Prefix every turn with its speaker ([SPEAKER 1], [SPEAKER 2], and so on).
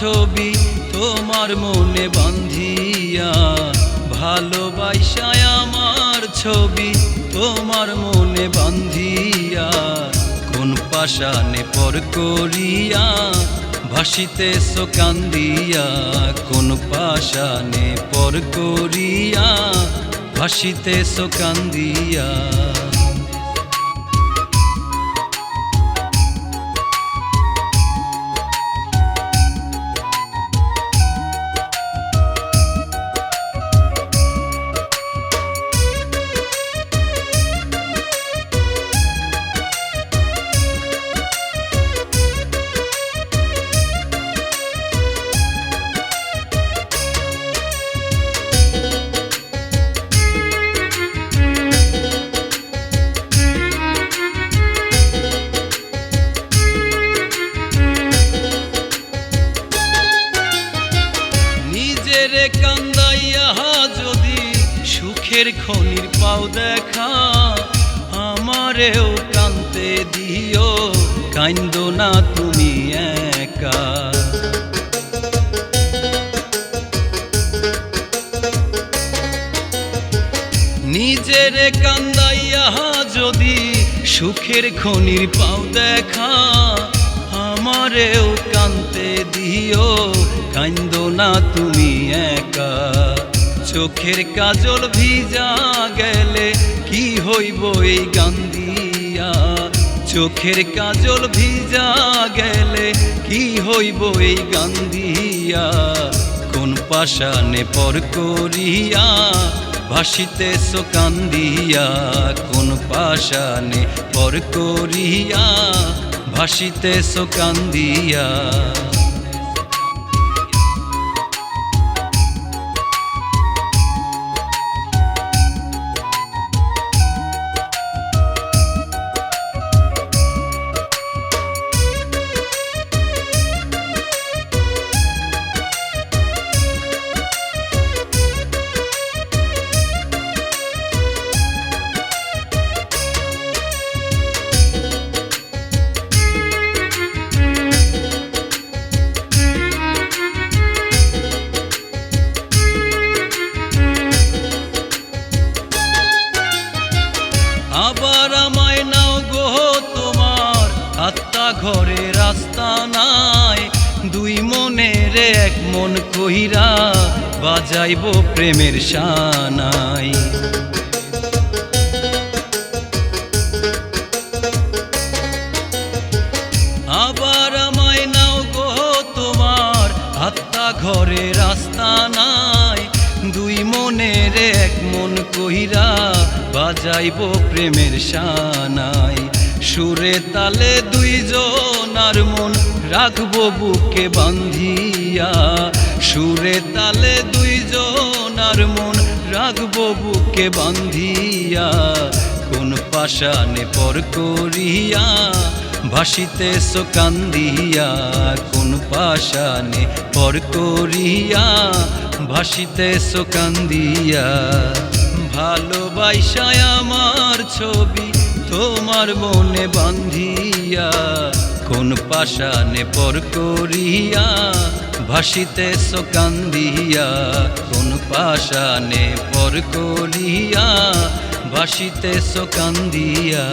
[SPEAKER 1] ছবি তোমার মনে বান্ধিয়া। ভালোবাসায় আমার ছবি তোমার মনে বান্ধিয়া। কোন পাশানে পর করিয়া ভাসিতে কান্দিয়া। কোন পাশানে পর করিয়া ভাসিতে কান্দিয়া। কান্দাইয়া যদি সুখের খনির পাও দেখা, আমারেও কান্তে দিও কান্দ না তুমি একা। নিজেরে কান্দাইয়া যদি সুখের খনির পাও দেখা, আমারেও কান্তে দিও কান্দ না তুমি একা। চোখের কাজল ভিজা গেলে কি হইব এই গান্দিয়া চোখের কাজল ভিজা গেলে কি হইব এই গান্দিয়া কোন পাশানে পর করিয়া ভাসিতে কান্দিয়া কোন পাশানে পর করিয়া ভাসিতে কান্দিয়া আবার আমায় নাও গো, তোমার আত্মা ঘরে রাস্তা নাই। দুই মনের এক মন কইরা বাজাইব প্রেমের শানাই আবার আমায় নাও গো, তোমার আত্মা ঘরে রাস্তা নাই মনের এক মন কহিরা বাজাইব প্রেমের শানাই সুরে তালে দুইজনার মন রাখব বুকে বান্ধিয়া সুরে তালে দুইজনার মন রাখব বুকে বান্ধিয়া কোন পাশানে পর করিয়া ভাসিতে কান্দিয়া, কোন পাশানে পর করিয়া। ভাসিতে কান্দিয়া, ভালোবাসায় আমার ছবি তোমার মনে বান্ধিয়া। কোন পাশানে পর করিয়া, ভাসিতে কান্দিয়া। কোন পাশানে পর করিয়া, ভাসিতে কান্দিয়া।